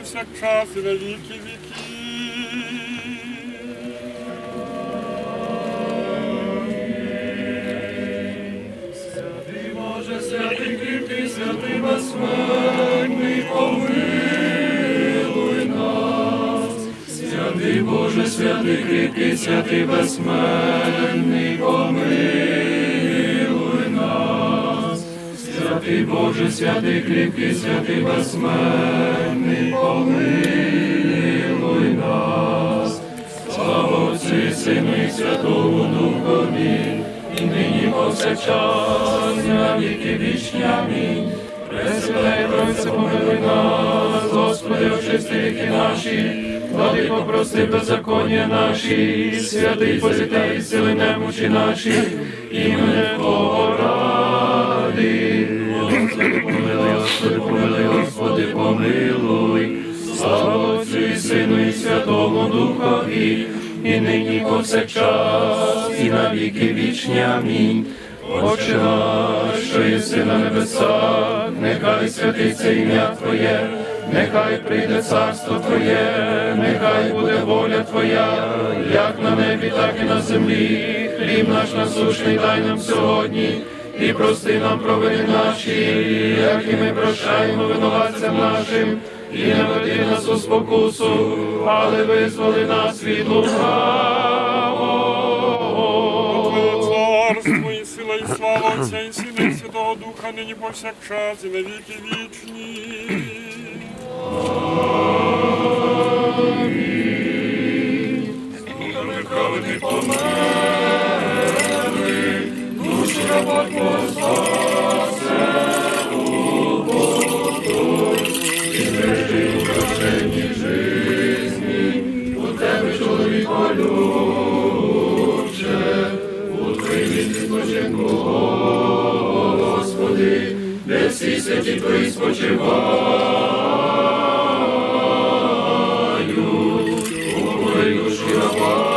повсякчас і на віки віки. Святий Боже, святий кріпкий, святий безсмертний, помилуй нас. Святий Боже, святий кріпкий, святий безсмертний, помилуй Святий Боже, святий кріпкий, святий безсмертний, помилуй нас. Слава Отцю і Сину і Святому Духові, і нині повсякчас, і на віки вічні. Амінь. Пресвятай Тройце, помилуй нас, Господи, очисти віки наші, владико, прости беззаконня наші, святий позитей, сили немочі наші, імене Твого ради. Помилуй. Слава Отцю і Сину і Святому Духові, і нині повсякчас, і на віки вічні. Амінь. Отче наш, що єси на небесах, нехай святиться ім'я Твоє, нехай прийде царство Твоє, нехай буде воля Твоя, як на небі, так і на землі. Хліб наш насушний дай нам сьогодні, і прости нам провини наші, як і ми прощаємо винуватцям нашим, і не веди нас у спокусу, але визволи нас від лука. І сила, і слава Отця і Сина, і Святого Духа, нині повсякчас і на віки вічні. Спочинку, Господи, де всі святі Твої спочивають, у душі раба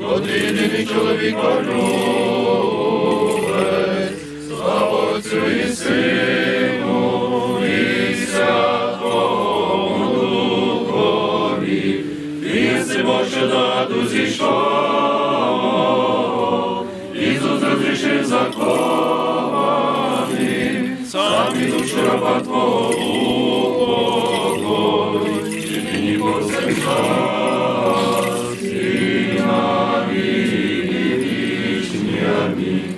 чоловік чоловіка розрішив закони, сам і душу раба Твого упокой, і нині повсякчас, і на віки вічні. Амінь.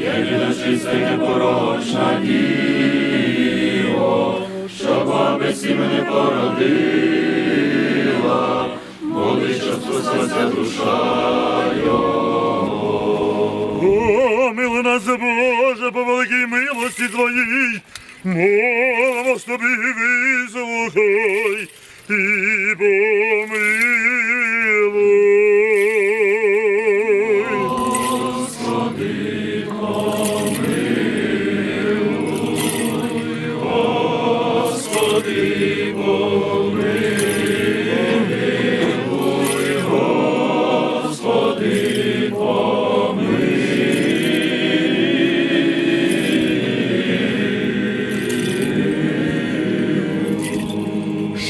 Єдина чиста й непорочна Діво, що бабець мене породила, моли, щоб спаслася душа його. О, Боже, по великій милості Твоїй, молимо тобі вислухай і помилуй. Господи, помилуй,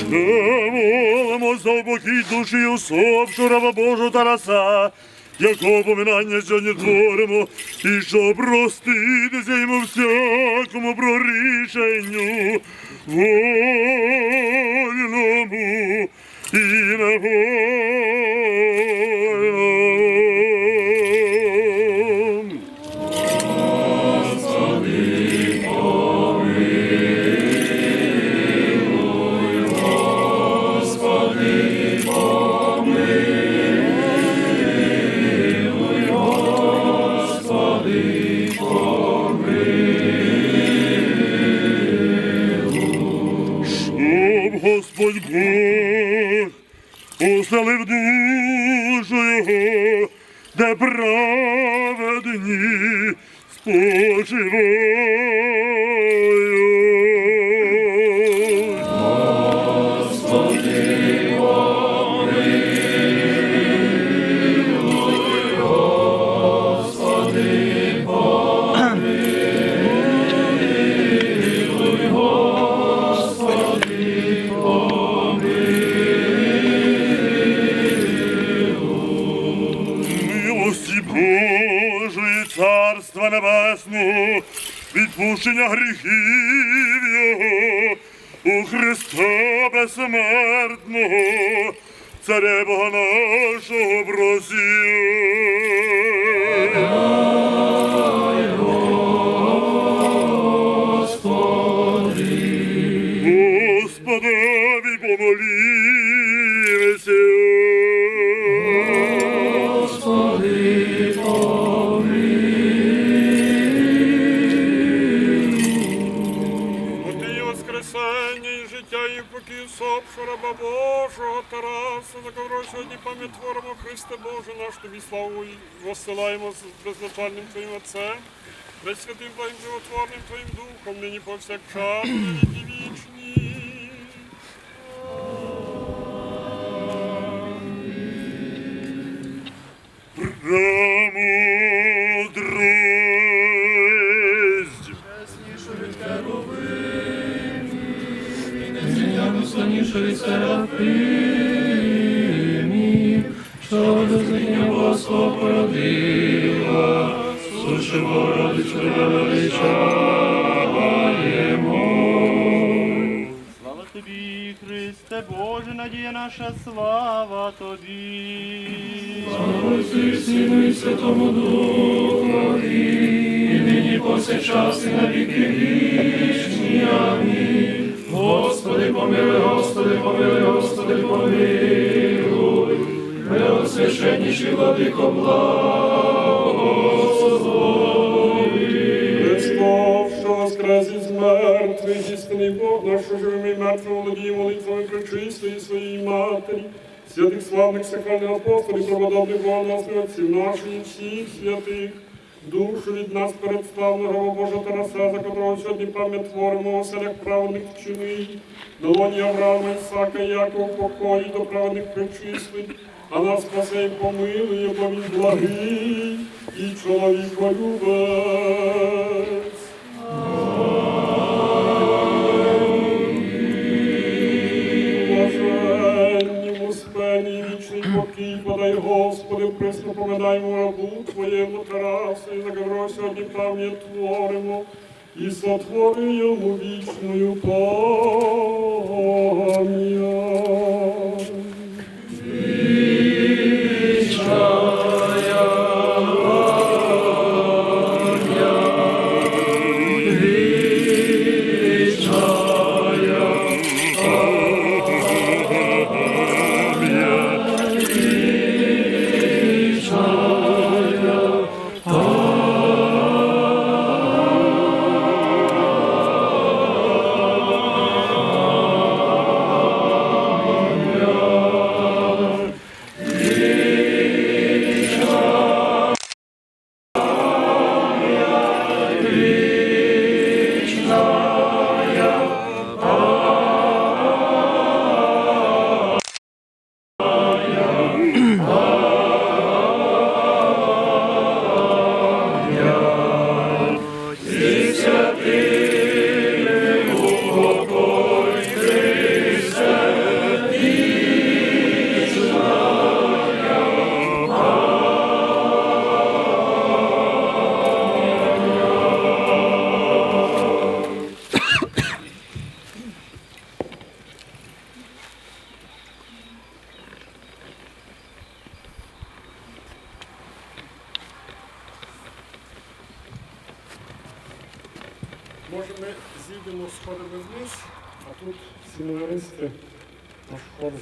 молимо за упокій душі усопшу раба Божу Тараса, якого поминання сьогодні творимо, і що проститися йому всякому прорішенню, вольному і невольному. Праведні спочивають. Відпущення гріхів Його, у Христа безсмертного, Царя Бога нашого просив. Господові помолімся. От Тараса, за котрого сьогодні пам'ятворимо Христе Боже наш тобі славу і розсилаємо з безначальним Твоїм Отцем, безсвятим Твоїм животворним Твоїм Духом, нині повсякчас, на вічні. Премудрость. Богородицю тебе величаємо. Слава тобі, Христе Боже, надія наша, слава тобі. І Сину і Святому Духові, і нині повсякчас і на віки вічні. Амінь. Господи, помилуй, Господи, помилуй, Господи, помилуй. Преосвященніший владико благослови. Мертвих, Бог наш, живими і мертвими володіє молитвами пречистої своїй матері, святих славних сакральних апостолів, богоносних отців наших і всіх святих, душу від нас представленого Божа Тараса, за котрого сьогодні пам'ять творимо оселях праведних вчини, долоні Авраама, Ісака, Якова, покої до праведних причислень, а нас спасе і помилує, бо він благий і чоловіколюбець. Блаженнім успені вічний покій, подай Господи, присно поминаємо рабу Твоєму Тарасу, і за сьогодні правні творимо, і сотвори йому вічною пам'ять. Може ми зійдемо сходами вниз, а тут сімеристи на хор